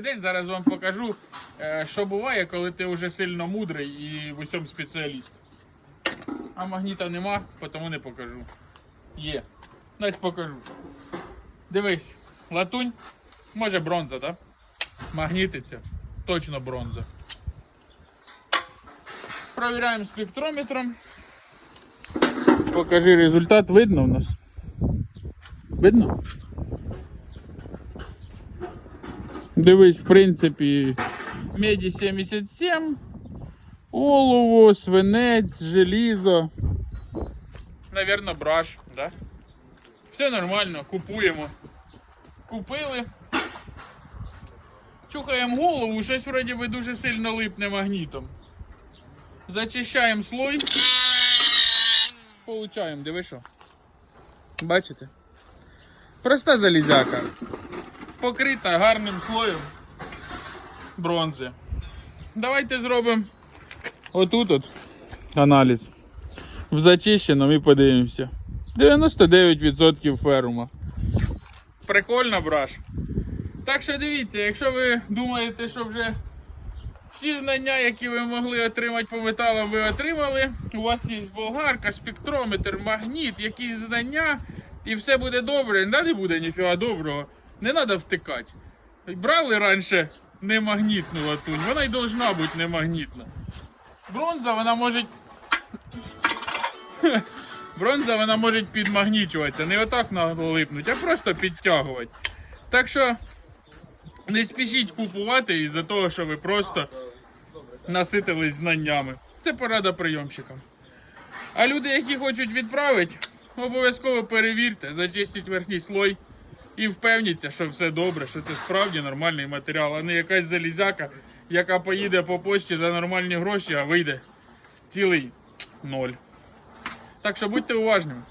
День зараз вам покажу, е, що буває, коли ти вже сильно мудрий і в усьому спеціаліст. А магніта нема, тому не покажу. Є. Навіть покажу. Дивись, латунь, може бронза, так? Магнітиться. Точно бронза. Провіряємо спектрометром. Покажи результат, видно в нас. Видно? Дивись, в принципі, меді 77, олово, свинець, желізо. Навірно, браш, да? Все нормально, купуємо. Купили. Чухаємо голову, щось вроді би дуже сильно липне магнітом. Зачищаємо слой. Получаємо, диви що. Бачите? Проста залізяка покрита гарним слоєм бронзи. Давайте зробимо отут от аналіз. В зачищеному і подивимося. 99% ферума. Прикольно браш. Так що дивіться, якщо ви думаєте, що вже всі знання, які ви могли отримати по металам, ви отримали. У вас є болгарка, спектрометр, магніт, якісь знання, і все буде добре. Не буде ніфіга доброго. Не треба втикати. Брали раніше немагнітну латунь, вона й должна бути немагнітна. Бронза вона може. Бронза вона може підмагнічуватися, не отак налипнуть, а просто підтягувати. Так що не спішіть купувати із-за того, що ви просто наситились знаннями. Це порада прийомщикам. А люди, які хочуть відправити, обов'язково перевірте, зачистіть верхній слой і впевніться, що все добре, що це справді нормальний матеріал, а не якась залізяка, яка поїде по почті за нормальні гроші, а вийде цілий ноль. Так що будьте уважними.